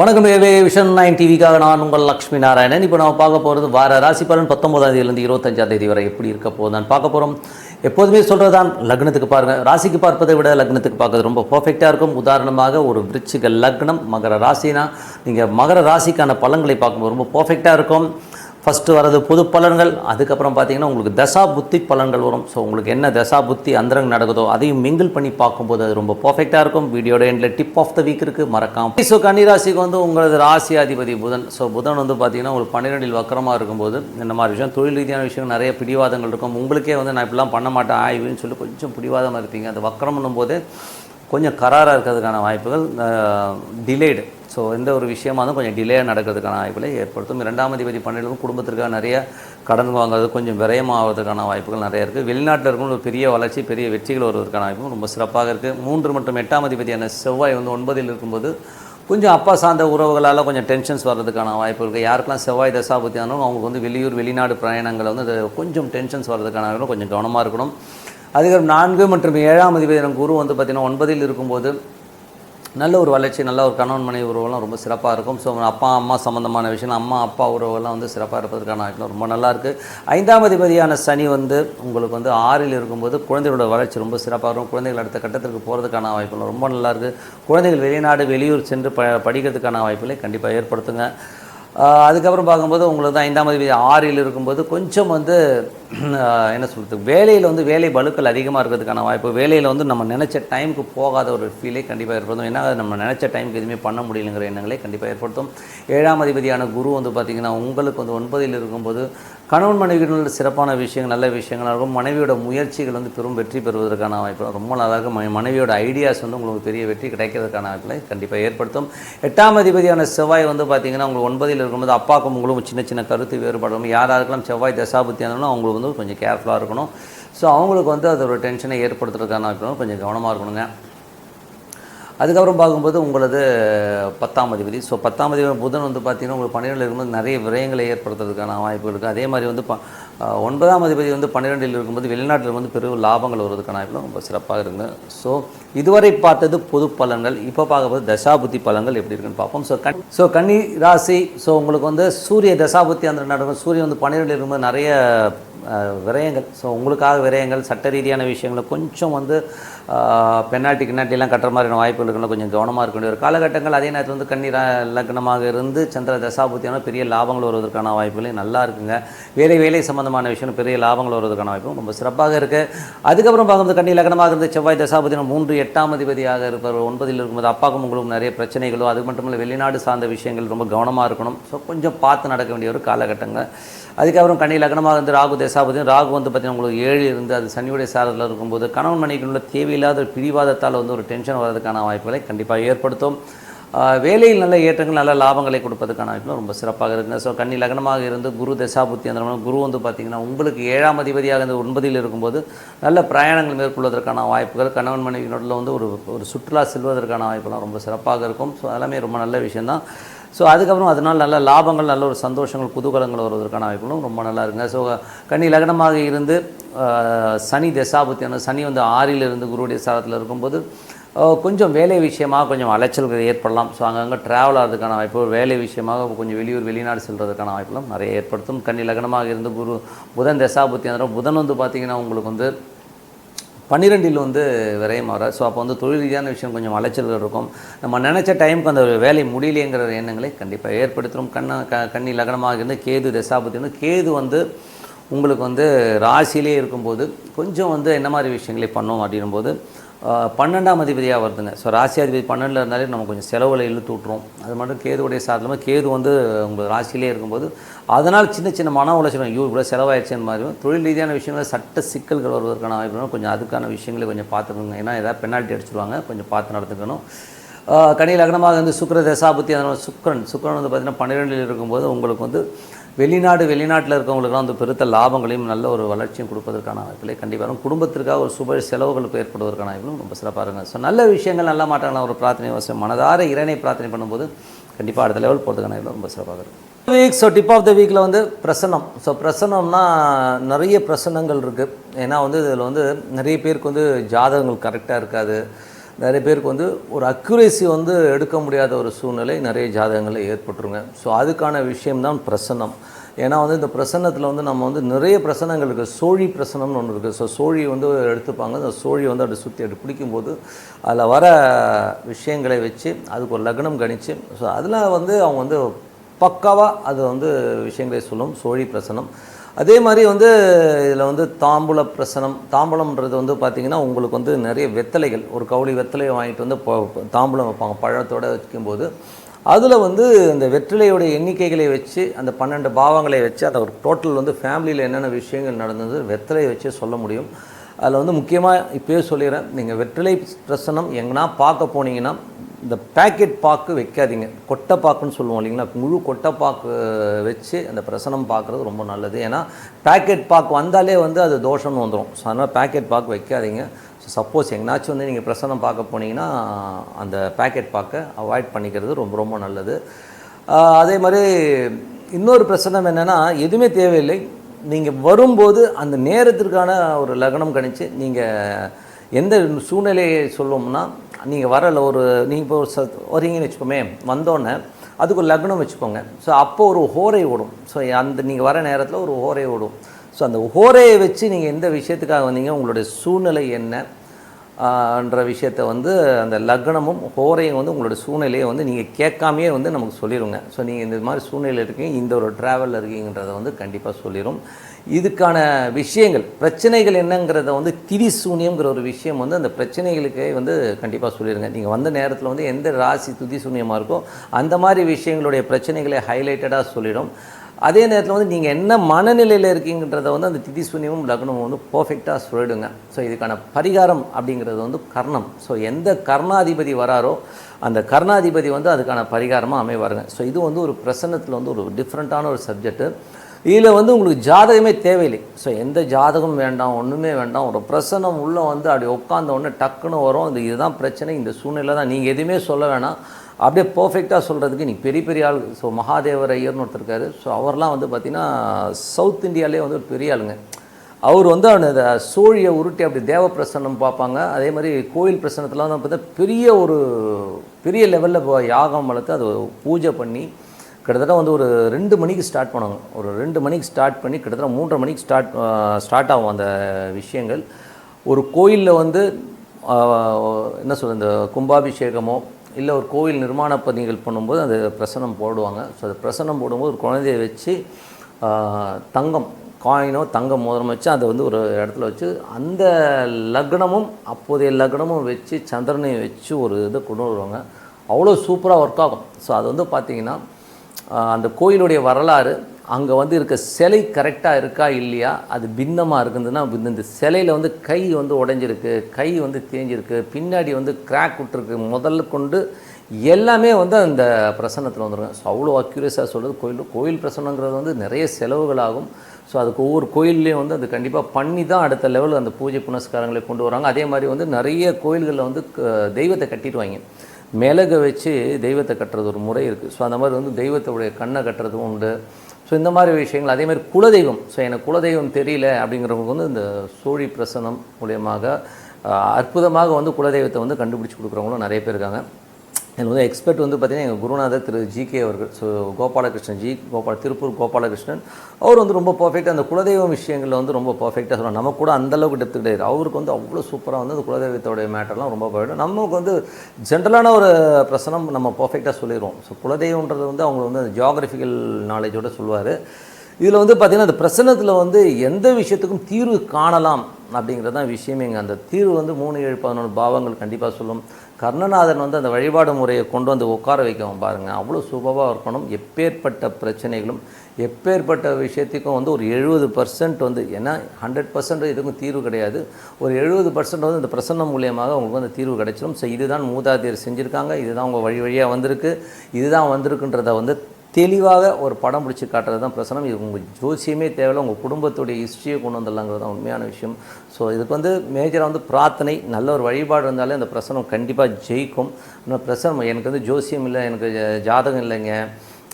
வணக்கம் நேர்களே vision nine டிவிக்காக நான் உங்கள் லக்ஷ்மி நாராயணன். இப்போ நம்ம பார்க்க போகிறது வார ராசி பலன் பத்தொன்பதாம் தேதியிலேருந்து இருபத்தஞ்சாம் தேதி வரை எப்படி இருக்க போகுதுன்னு பார்க்க போகிறோம் எப்போதுமே சொல்கிறது தான் லக்னத்துக்கு பாருங்கள் ராசிக்கு பார்ப்பதை விட லக்னத்துக்கு பார்க்கறது ரொம்ப பர்ஃபெக்டாக இருக்கும். உதாரணமாக ஒரு விருச்சிக லக்னம் மகர ராசினா நீங்கள் மகர ராசிக்கான பலன்களை பார்க்கும்போது ரொம்ப பர்ஃபெக்டாக இருக்கும். ஃபஸ்ட்டு வர்றது பொது பலன்கள் அதுக்கப்புறம் பார்த்தீங்கன்னா உங்களுக்கு தசா புத்தி பலன்கள் வரும். ஸோ உங்களுக்கு என்ன தசா புத்தி அந்தரங்க நடக்குதோ அதையும் மிங்கிள் பண்ணி பார்க்கும்போது அது ரொம்ப பர்ஃபெக்டாக இருக்கும். வீடியோட எண்டில் டிப் ஆஃப் த வீக் இருக்குது மறக்காம. ஸோ கன்னிராசிக்கு வந்து உங்களது ராசி அதிபதி புதன். ஸோ புதன் வந்து பார்த்தீங்கன்னா உங்களுக்கு பன்னிரெண்டில் வக்கரமாக இருக்கும்போது இந்த மாதிரி விஷயம் தொழில் ரீதியான விஷயம் நிறைய பிடிவாதங்கள் இருக்கும். உங்களுக்கே வந்து நான் இப்படிலாம் பண்ண மாட்டேன் ஆய்வுன்னு சொல்லி கொஞ்சம் பிடிவாதமாக இருப்பீங்க. அந்த வக்கரம் போது கொஞ்சம் கராராக இருக்கிறதுக்கான வாய்ப்புகள் டிலேடு ஸோ எந்த ஒரு விஷயமா இருந்தாலும் கொஞ்சம் டிலே நடக்கிறதுக்கான வாய்ப்புகளை ஏற்படுத்தும். இரண்டாம் அதிபதி பன்னெண்டு குடும்பத்திற்காக நிறைய கடன் வாங்குறது கொஞ்சம் விரயமாகிறதுக்கான வாய்ப்புகள் நிறைய இருக்குது வெளிநாட்டில் இருக்கும் ஒரு பெரிய வளர்ச்சி பெரிய வெற்றிகள் வருவதற்கான வாய்ப்பும் ரொம்ப சிறப்பாக இருக்குது மூன்று மற்றும் எட்டாம் அதிபதியான செவ்வாய் வந்து ஒன்பதில் இருக்கும்போது கொஞ்சம் அப்பா சார்ந்த உறவுகளால் கொஞ்சம் டென்ஷன்ஸ் வர்றதுக்கான வாய்ப்பு இருக்குது யாருக்கெல்லாம் செவ்வாய் தசாபத்தி ஆனாலும் அவங்களுக்கு வந்து வெளியூர் வெளிநாடு பிரயாணங்கள் வந்து கொஞ்சம் டென்ஷன்ஸ் வர்றதுக்கான வாய்ப்பு கொஞ்சம் கவனமாக இருக்கணும். அதுக்கப்புறம் நான்கு மற்றும் ஏழாம் அதிபதி குரு வந்து பார்த்திங்கன்னா ஒன்பதில் இருக்கும்போது நல்ல ஒரு வளர்ச்சி நல்ல ஒரு கணவன் மனைவி உறவுலாம் ரொம்ப சிறப்பாக இருக்கும். ஸோ அப்பா அம்மா சம்மந்தமான விஷயம் அம்மா அப்பா உறவுகள்லாம் வந்து சிறப்பாக இருப்பதற்கான வாய்ப்பு ரொம்ப நல்லாயிருக்கு ஐந்தாம் அதிபதியான சனி வந்து உங்களுக்கு வந்து ஆறில் இருக்கும்போது குழந்தைகளோட வளர்ச்சி ரொம்ப சிறப்பாக இருக்கும். குழந்தைகள் அடுத்த கட்டத்திற்கு போகிறதுக்கான வாய்ப்புகள் ரொம்ப நல்லாயிருக்கு குழந்தைகள் வெளிநாடு வெளியூர் சென்று ப படிக்கிறதுக்கான வாய்ப்புகளை கண்டிப்பாக ஏற்படுத்துங்க. அதுக்கப்புறம் பார்க்கும்போது உங்களுக்கு தான் ஐந்தாம் அதிபதி ஆறில் இருக்கும்போது கொஞ்சம் வந்து என்ன சொல்கிறது வேலையில் வந்து வேலை பலுக்கள் அதிகமாக இருக்கிறதுக்கான வாய்ப்பு வேலையில் வந்து நம்ம நினச்ச டைமுக்கு போகாத ஒரு ஃபீலே கண்டிப்பாக ஏற்படுத்தும். ஏன்னா நம்ம நினச்ச டைமுக்கு எதுவுமே பண்ண முடியலைங்கிற எண்ணங்களே கண்டிப்பாக ஏற்படுத்தும். ஏழாம் அதிபதியான குரு வந்து பார்த்திங்கன்னா உங்களுக்கு வந்து ஒன்பதில் இருக்கும்போது கணவன் மனைவிகள் சிறப்பான விஷயங்கள் நல்ல விஷயங்களாக இருக்கும். மனைவியோட முயற்சிகள் வந்து பெரும் வெற்றி பெறுவதற்கான வாய்ப்பு. ரொம்ப நல்லா ம- மனைவியோட ஐடியாஸ் வந்து உங்களுக்கு பெரிய வெற்றி கிடைக்கிறதுக்கான வாய்ப்புகளை கண்டிப்பாக ஏற்படுத்தும். எட்டாம் அதிபதியான செவ்வாய் வந்து பார்த்திங்கன்னா உங்களுக்கு ஒன்பதில் இருக்கும்போது அப்பாவுக்கும் உங்களும் சின்ன சின்ன கருத்து வேறுபாடும் யார் யாருக்கெல்லாம் செவ்வாய் தசாபுத்தி இருந்தாலும் அவங்களுக்கு வந்து கொஞ்சம் கேர்ஃபுல்லாக இருக்கணும். ஸோ அவங்களுக்கு வந்து அதோட ஒரு டென்ஷனை ஏற்படுத்துறதுக்கான வாய்ப்பு கொஞ்சம் கவனமாக இருக்கணுங்க. அதுக்கப்புறம் பார்க்கும்போது உங்களது பத்தாம் அதிபதி. ஸோ பத்தாம் அதிபதி புதன் வந்து பார்த்தீங்கன்னா உங்களுக்கு பன்னிரெண்டில் இருக்கும்போது நிறைய விரயங்களை ஏற்படுத்துறதுக்கான வாய்ப்பு இருக்குது அதே மாதிரி வந்து ப ஒன்பதாம் அதிபதி வந்து பன்னிரெண்டில் இருக்கும்போது வெளிநாட்டில் வந்து பெரும் லாபங்கள் வருவதற்கான வாய்ப்பு ரொம்ப சிறப்பாக இருக்குங்க ஸோ இதுவரை பார்த்தது பொது பலன்கள் இப்போ பார்க்கும்போது தசாபுத்தி பலன்கள் எப்படி இருக்குன்னு பார்ப்போம். ஸோ கண் ஸோ கன்னி ராசி ஸோ உங்களுக்கு வந்து சூரிய தசாபுத்தி அந்த நடக்கும் சூரியன் வந்து பன்னிரெண்டில் இருக்கும்போது நிறைய விரயங்கள். ஸோ உங்களுக்காக விரயங்கள் சட்ட ரீதியான விஷயங்களை கொஞ்சம் வந்து பெனால்ட்டி கிண்ணாட்டிலாம் கட்டுற மாதிரியான வாய்ப்புகள் இருக்குன்னு கொஞ்சம் கவனமாக இருக்க வேண்டிய ஒரு காலகட்டங்கள். அதே நேரத்தில் வந்து கண்ணீர் லக்னமாக இருந்து சந்திர தசாபுத்தியான பெரிய லாபங்கள் வருவதற்கான வாய்ப்புகளையும் நல்லா இருக்குங்க. வேலை வேலை சம்பந்தமான விஷயம் பெரிய லாபங்கள் வருவதற்கான வாய்ப்பும் ரொம்ப சிறப்பாக இருக்குது அதுக்கப்புறம் பார்க்கும்போது கண்ணி லக்னமாக இருந்து செவ்வாய் தசாபுத்தின மூன்று எட்டாம் அதிபதியாக இருப்பவர் ஒன்பதில் இருக்கும்போது அப்பாவுக்கும் உங்களுக்கும் நிறைய பிரச்சனைகளோ அது மட்டும் இல்லை வெளிநாடு சார்ந்த விஷயங்கள் ரொம்ப கவனமாக இருக்கணும். ஸோ கொஞ்சம் பார்த்து நடக்க வேண்டிய ஒரு காலகட்டங்கள் அதுக்கப்புறம் கண்ணி லக்னமாக இருந்து ராகு தசாபதியும் ராகு வந்து பார்த்தீங்கன்னா உங்களுக்கு ஏழு இருந்து அது சனியுடைய சாரத்தில் இருக்கும்போது கணவன் மனைவிக்குள்ள தேவையில்லாத ஒரு பிடிவாதத்தால் வந்து ஒரு டென்ஷன் வர்றதுக்கான வாய்ப்புகளை கண்டிப்பாக ஏற்படுத்தும். வேலையில் நல்ல ஏற்றங்கள் நல்ல லாபங்களை கொடுப்பதற்கான வாய்ப்புகள் ரொம்ப சிறப்பாக இருக்குங்க. ஸோ கன்னி லக்னமாக இருந்து குரு தசாபுத்தி அந்த குரு வந்து பார்த்திங்கன்னா உங்களுக்கு ஏழாம் அதிபதியாக இருந்து ஒன்பதில் இருக்கும்போது நல்ல பிரயாணங்கள் மேற்கொள்வதற்கான வாய்ப்புகள் கணவன் மனைவி நடுவில் வந்து ஒரு ஒரு சுற்றுலா செல்வதற்கான வாய்ப்புலாம் ரொம்ப சிறப்பாக இருக்கும். ஸோ எல்லாமே ரொம்ப நல்ல விஷயந்தான் ஸோ அதுக்கப்புறம் அதனால் நல்ல லாபங்கள் நல்ல ஒரு சந்தோஷங்கள் குதூகலங்கள் வருவதற்கான வாய்ப்புகளும் ரொம்ப நல்லா இருக்குங்க. ஸோ கன்னி லக்னமாக இருந்து சனி தசாபுத்தியான சனி வந்து ஆறில் இருந்து குருவுடைய சாரத்தில் இருக்கும்போது கொஞ்சம் வேலை விஷயமாக கொஞ்சம் அலைச்சல்கள் ஏற்படலாம். ஸோ அங்கங்கே ட்ராவல் ஆகிறதுக்கான வாய்ப்பு வேலை விஷயமாக கொஞ்சம் வெளியூர் வெளிநாடு செல்வதற்கான வாய்ப்புலாம் நிறைய ஏற்படுத்தும். கன்னி லக்னமாக இருந்து குரு புதன் தசாபுத்தி அந்த புதன் வந்து பார்த்திங்கன்னா உங்களுக்கு வந்து பன்னிரெண்டில் வந்து விரயமாற ஸோ அப்போ வந்து தொழில் ரீதியான விஷயம் கொஞ்சம் அலைச்சல்கள் இருக்கும். நம்ம நினச்ச டைமுக்கு அந்த வேலை முடியலைங்கிற எண்ணங்களை கண்டிப்பாக ஏற்படுத்தும் கண்ண க கண்ணி லக்னமாக இருந்து கேது தசாபத்தி வந்து கேது வந்து உங்களுக்கு வந்து ராசியிலே இருக்கும்போது கொஞ்சம் வந்து என்ன மாதிரி விஷயங்களை பண்ணோம் அப்படின்னும் போது பன்னெண்டாம் அதிபதியாக வருதுங்க. ஸோ ராசியாதிபதி பன்னெண்டில் இருந்தாலே நம்ம கொஞ்சம் செலவுகளை இழுத்து விட்ருவோம் அது மட்டும் கேதுவுடைய சாதனமாக கேது வந்து உங்களுக்கு ராசியிலே இருக்கும்போது அதனால் சின்ன சின்ன மன உளைச்சல் ஐயோ இவ்வளோ செலவாயிடுச்சுன்னு மாதிரி தொழில் ரீதியான விஷயங்கள் சட்ட சிக்கல்கள் வருவதற்கான வாய்ப்பு கொஞ்சம் அதுக்கான விஷயங்களை கொஞ்சம் பார்த்துக்கோங்க. ஏன்னா ஏதாவது பெனால்ட்டி அடிச்சிருவாங்க. கொஞ்சம் பார்த்து நடத்துக்கணும் கனி லக்னமாக வந்து சுக்கர தசாபுத்தி அதனால் சுக்கரன். சுக்கரன் வந்து பார்த்திங்கன்னா பன்னிரெண்டில் இருக்கும்போது உங்களுக்கு வந்து வெளிநாடு வெளிநாட்டில் இருக்கவங்களுக்குலாம் வந்து பெருத்த லாபங்களையும் நல்ல ஒரு வளர்ச்சியும் கொடுப்பதற்கான வாய்ப்புகளை கண்டிப்பாக வரும். குடும்பத்திற்காக ஒரு சுப செலவுகளுக்கு ஏற்படுவதற்கான வாய்ப்புகளும் ரொம்ப சிறப்பாக இருங்க ஸோ நல்ல விஷயங்கள் நல்ல மாற்றங்கள் ஒரு பிரார்த்தனை அவசியம் மனதார இறைனை பிரார்த்தனை பண்ணும்போது கண்டிப்பாக அடுத்த லெவல் போகிறதுக்கான வாய்ப்பு ரொம்ப சிறப்பாக இருக்கும் week so tip of the வீக்கில் வந்து பிரசனம் ஸோ பிரசனம்னா நிறைய பிரசனங்கள் இருக்குது ஏன்னா வந்து இதில் வந்து நிறைய பேருக்கு வந்து ஜாதகங்கள் கரெக்டாக இருக்காது. நிறைய பேருக்கு வந்து ஒரு அக்யூரேசி வந்து எடுக்க முடியாத ஒரு சூழ்நிலை நிறைய ஜாதகங்களில் ஏற்பட்டுருங்க. ஸோ அதுக்கான விஷயம்தான் பிரசன்னம். ஏன்னா வந்து இந்த பிரசன்னத்தில் வந்து நம்ம வந்து நிறைய பிரசனங்கள் இருக்குது சோழி பிரசனம்னு ஒன்று இருக்குது ஸோ சோழி வந்து எடுத்துப்பாங்க. அந்த சோழி வந்து அப்படி சுற்றி அப்படி பிடிக்கும்போது அதில் வர விஷயங்களை வச்சு அதுக்கு ஒரு லக்னம் கணிச்சு ஸோ அதில் வந்து அவங்க வந்து பக்காவாக அது வந்து விஷயங்களை சொல்லும். சோழி பிரசனம் அதே மாதிரி வந்து இதில் வந்து தாம்பூல பிரசனம் தாம்பூலம்ன்றது வந்து பார்த்திங்கன்னா உங்களுக்கு வந்து நிறைய வெத்தலைகள் ஒரு கவுளி வெத்தலையை வாங்கிட்டு வந்து தாம்பூலம் வைப்பாங்க பழத்தோடு வைக்கும்போது. அதில் வந்து இந்த வெற்றிலையுடைய எண்ணிக்கைகளை வச்சு அந்த பன்னெண்டு பாவங்களை வச்சு அதை ஒரு டோட்டல் வந்து ஃபேமிலியில் என்னென்ன விஷயங்கள் நடந்தது வெற்றிலையை வச்சே சொல்ல முடியும். அதில் வந்து முக்கியமாக இப்போயே சொல்லிடுறேன் நீங்கள் வெற்றிலை பிரசனம் எங்கன்னா பார்க்க போனீங்கன்னா இந்த பேக்கெட் பாக்கு வைக்காதீங்க. கொட்டை பாக்குன்னு சொல்லுவோம் இல்லைங்களா? முழு கொட்டை பாக்கு வச்சு அந்த பிரசனம் பார்க்குறது ரொம்ப நல்லது. ஏன்னா பேக்கெட் பாக்கு வந்தாலே வந்து அது தோஷம்னு வந்துடும் ஸோ அதனால் பேக்கெட் பாக்கு வைக்காதீங்க. ஸோ சப்போஸ் எங்கனாச்சும் வந்து நீங்கள் பிரசனம் பார்க்க போனீங்கன்னா அந்த பேக்கெட் பாக்கை அவாய்ட் பண்ணிக்கிறது ரொம்ப ரொம்ப நல்லது. அதே மாதிரி இன்னொரு பிரச்சனை என்னென்னா எதுவுமே தேவையில்லை. நீங்கள் வரும்போது அந்த நேரத்திற்கான ஒரு லக்னம் கணிச்சு நீங்கள் எந்த சூழ்நிலையை சொல்லுவோம்னா நீங்கள் வரல ஒரு நீங்கள் இப்போ ஒரு ச- வரீங்கன்னு வச்சுக்கோமே வந்தோடனே அதுக்கு ஒரு லக்னம் வச்சுக்கோங்க. ஸோ அப்போது ஒரு ஹோரை ஓடும். ஸோ அந்த நீங்கள் வர நேரத்தில் ஒரு ஹோரை ஓடும். ஸோ அந்த ஹோரையை வச்சு நீங்கள் எந்த விஷயத்துக்காக வந்தீங்க? உங்களுடைய சூழ்நிலை என்ன? என்ற விஷயத்தை வந்து அந்த லக்னமும் ஹோரையும் வந்து உங்களோட சூழ்நிலையை வந்து நீங்கள் கேட்காமையே வந்து நமக்கு சொல்லிடுங்க ஸோ நீங்கள் இந்த மாதிரி சூழ்நிலையில் இருக்கீங்க இந்த ஒரு ட்ராவலில் இருக்கீங்கன்றதை வந்து கண்டிப்பாக சொல்லிடும் இதுக்கான விஷயங்கள் பிரச்சனைகள் என்னங்கிறத வந்து திவி சூன்யம்ங்கிற ஒரு விஷயம் வந்து அந்த பிரச்சனைகளுக்கே வந்து கண்டிப்பாக சொல்லிடுங்க நீங்கள் வந்த நேரத்தில் வந்து எந்த ராசி துதி சூன்யமாக இருக்கோ அந்த மாதிரி விஷயங்களுடைய பிரச்சனைகளை ஹைலைட்டடாக சொல்லிடும் அதே நேரத்தில் வந்து நீங்கள் என்ன மனநிலையில் இருக்கீங்கன்றத வந்து அந்த திதி சூன்யமும் லக்னமும் வந்து பர்ஃபெக்டாக சொல்லிடுங்க. ஸோ இதுக்கான பரிகாரம் அப்படிங்கிறது வந்து கர்ணம். ஸோ எந்த கர்ணாதிபதி வராரோ அந்த கர்ணாதிபதி வந்து அதுக்கான பரிகாரமாக அமைவாருங்க. ஸோ இது வந்து ஒரு பிரசன்னத்தில் வந்து ஒரு டிஃப்ரெண்ட்டான ஒரு சப்ஜெக்ட்டு இதில் வந்து உங்களுக்கு ஜாதகமே தேவையில்லை. ஸோ எந்த ஜாதகம் வேண்டாம் ஒன்றுமே வேண்டாம் ஒரு பிரசன்னம் உள்ளே வந்து அப்படி உட்காந்த உடனே டக்குன்னு வரும். இது இதுதான் பிரச்சனை. இந்த சூழ்நிலை தான் நீங்கள் எதுவுமே சொல்ல வேணாம். அப்படியே பர்ஃபெக்டாக சொல்கிறதுக்கு நீ பெரிய பெரிய ஆள். ஸோ மகாதேவர் ஐயர்னு ஒருத்தர் இருக்காரு. ஸோ அவர்லாம் வந்து பார்த்திங்கன்னா சவுத் இந்தியாவிலே வந்து ஒரு பெரிய ஆளுங்க. அவர் வந்து அந்த சோழியை உருட்டி அப்படி தேவ பிரசன்னம் பார்ப்பாங்க. அதே மாதிரி கோயில் பிரசன்னத்தில் வந்து பார்த்தா பெரிய ஒரு பெரிய லெவலில் யாகம் வளர்த்து அது பூஜை பண்ணி கிட்டத்தட்ட வந்து ஒரு ரெண்டு மணிக்கு ஸ்டார்ட் பண்ணுவாங்க. ஒரு ரெண்டு மணிக்கு ஸ்டார்ட் பண்ணி கிட்டத்தட்ட மூன்றரை மணிக்கு ஸ்டார்ட் ஸ்டார்ட் ஆகும் அந்த விஷயங்கள். ஒரு கோயிலில் வந்து என்ன சொல்கிறது இந்த கும்பாபிஷேகமோ இல்லை ஒரு கோயில் நிர்மாண பணிகள் பண்ணும்போது அது பிரசனம் போடுவாங்க. ஸோ அது பிரசனம் போடும்போது ஒரு குழந்தைய வச்சு தங்கம் காயினோ தங்க மோதிரம் வச்சு அதை வந்து ஒரு இடத்துல வச்சு அந்த லக்னமும் அப்போதைய லக்னமும் வச்சு சந்திரனையும் வச்சு ஒரு இதை கொண்டு வருவாங்க. அவ்வளோ சூப்பராக ஒர்க் ஆகும். ஸோ அது வந்து பார்த்திங்கன்னா அந்த கோயிலுடைய வரலாறு அங்கே வந்து இருக்க சிலை கரெக்டாக இருக்கா இல்லையா? அது பின்னமாக இருக்குதுன்னா இந்த- இந்த சிலையில் வந்து கை வந்து உடஞ்சிருக்கு கை வந்து தேஞ்சிருக்கு பின்னாடி வந்து கிராக் விட்டுருக்கு. முதல்ல கொண்டு எல்லாமே வந்து அந்த பிரசன்னத்தில் வந்துருங்க ஸோ அவ்வளோ அக்யூரியஸாக சொல்கிறது கோயில். கோயில் பிரசன்னங்கிறது வந்து நிறைய செலவுகளாகும். ஸோ அதுக்கு ஒவ்வொரு கோயில்லையும் வந்து அது கண்டிப்பாக பண்ணி தான் அடுத்த லெவலில் அந்த பூஜை புனஸ்காரங்களை கொண்டு வராங்க. அதே மாதிரி வந்து நிறைய கோயில்களில் வந்து க- தெய்வத்தை கட்டிடுவாங்க மிளகை வச்சு தெய்வத்தை கட்டுறது ஒரு முறை இருக்குது ஸோ அந்த மாதிரி வந்து தெய்வத்தோடைய கண்ணை கட்டுறதும் உண்டு. ஸோ இந்த மாதிரி விஷயங்கள் அதே மாதிரி குலதெய்வம். ஸோ எனக்கு குலதெய்வம் தெரியல அப்படிங்கிறவங்க வந்து இந்த சோழி பிரசனம் மூலியமாக அற்புதமாக வந்து குலதெய்வத்தை வந்து கண்டுபிடிச்சி கொடுக்குறவங்களும் நிறைய பேர் இருக்காங்க. எனக்கு வந்து எக்ஸ்பர்ட் வந்து பார்த்தீங்கன்னா எங்கள் குருநாதர் திரு ஜிகே அவர்கள் ஸோ கோபாலகிருஷ்ணன் ஜி கோபால திருப்பூர் கோபாலகிருஷ்ணன் அவர் வந்து ரொம்ப பர்ஃபெக்டாக அந்த குலதெய்வம் விஷயங்களில் வந்து ரொம்ப பர்ஃபெக்டாக சொல்லலாம் நம்ம கூட அந்த அளவுக்கு டெப்த் கிடையாது. அவருக்கு வந்து அவ்வளோ சூப்பராக வந்து அந்த குலதெய்வத்தோடைய மேட்டர்லாம் ரொம்ப பர்ஃபெக்ட் நமக்கு வந்து ஜென்ரலான ஒரு பிரசனம் நம்ம பர்ஃபெக்டாக சொல்லிடுவோம் ஸோ குலதெய்வன்றது வந்து அவங்க வந்து ஜியாகிரபிக்கல் நாலேஜோடு சொல்லுவார். இதில் வந்து பார்த்திங்கன்னா அந்த பிரசனத்தில் வந்து எந்த விஷயத்துக்கும் தீர்வு காணலாம் அப்படிங்கிறது தான் விஷயமே இங்கே. அந்த தீர்வு வந்து மூணு ஏழு பதினொன்று பாவங்கள் கண்டிப்பாக சொல்லும். கர்ணநாதன் வந்து அந்த வழிபாடு முறையை கொண்டு வந்து உட்கார வைக்கவும் பாருங்கள் அவ்வளோ சுபமாக இருக்கணும். எப்பேற்பட்ட பிரச்சனைகளும் எப்பேற்பட்ட விஷயத்துக்கும் வந்து ஒரு எழுபது பர்சன்ட் வந்து ஏன்னா ஹண்ட்ரட் பர்சன்ட் இதுக்கும் தீர்வு கிடையாது. ஒரு எழுபது பர்சன்ட் வந்து இந்த பிரசன்னம் மூலியமாக அவங்களுக்கு வந்து தீர்வு கிடைச்சிடும் ஸோ இதுதான் மூதாதையர் செஞ்சுருக்காங்க. இதுதான் அவங்க வழி வழியாக வந்திருக்கு. இதுதான் வந்திருக்குன்றதை வந்து தெளிவாக ஒரு படம் பிடிச்சி காட்டுறது தான் பிரசனம். இது உங்கள் ஜோசியமே தேவையில்லை உங்கள் குடும்பத்துடைய ஹிஸ்ட்ரியை கொண்டு வந்துடலாங்கிறது தான் உண்மையான விஷயம். ஸோ இதுக்கு வந்து மேஜராக வந்து பிரார்த்தனை நல்ல ஒரு வழிபாடு இருந்தாலே அந்த பிரசனம் கண்டிப்பாக ஜெயிக்கும். ஆனால் பிரசனம் எனக்கு வந்து ஜோசியம் இல்லை எனக்கு ஜாதகம் இல்லைங்க.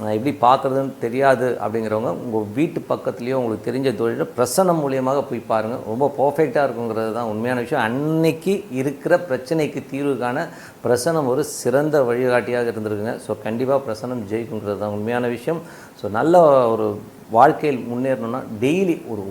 எப்படி பார்க்குறதுன்னு தெரியாது அப்படிங்கிறவங்க உங்கள் வீட்டு பக்கத்துலேயோ உங்களுக்கு தெரிஞ்ச தொழில் பிரசனம் மூலியமாக போய் பாருங்கள் ரொம்ப பர்ஃபெக்டாக இருக்குங்கிறது தான் உண்மையான விஷயம். அன்னைக்கு இருக்கிற பிரச்சனைக்கு தீர்வு காண பிரசனம் ஒரு சிறந்த வழிகாட்டியாக இருந்திருக்குங்க. ஸோ கண்டிப்பாக பிரசனம் ஜெயிக்குங்கிறது தான் உண்மையான விஷயம். ஸோ நல்ல ஒரு வாழ்க்கையில் முன்னேறணும்னா டெய்லி ஒரு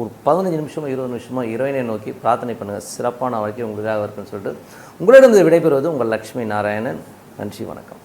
ஒரு பதினஞ்சு நிமிஷமோ இருபது நிமிஷமோ இறைவனை நோக்கி பிரார்த்தனை பண்ணுங்கள் சிறப்பான வாழ்க்கை உங்களுக்காக இருக்குன்னு சொல்லிட்டு உங்களிடம் விடைபெறுவது உங்கள் லக்ஷ்மி நாராயணன். நன்றி வணக்கம்.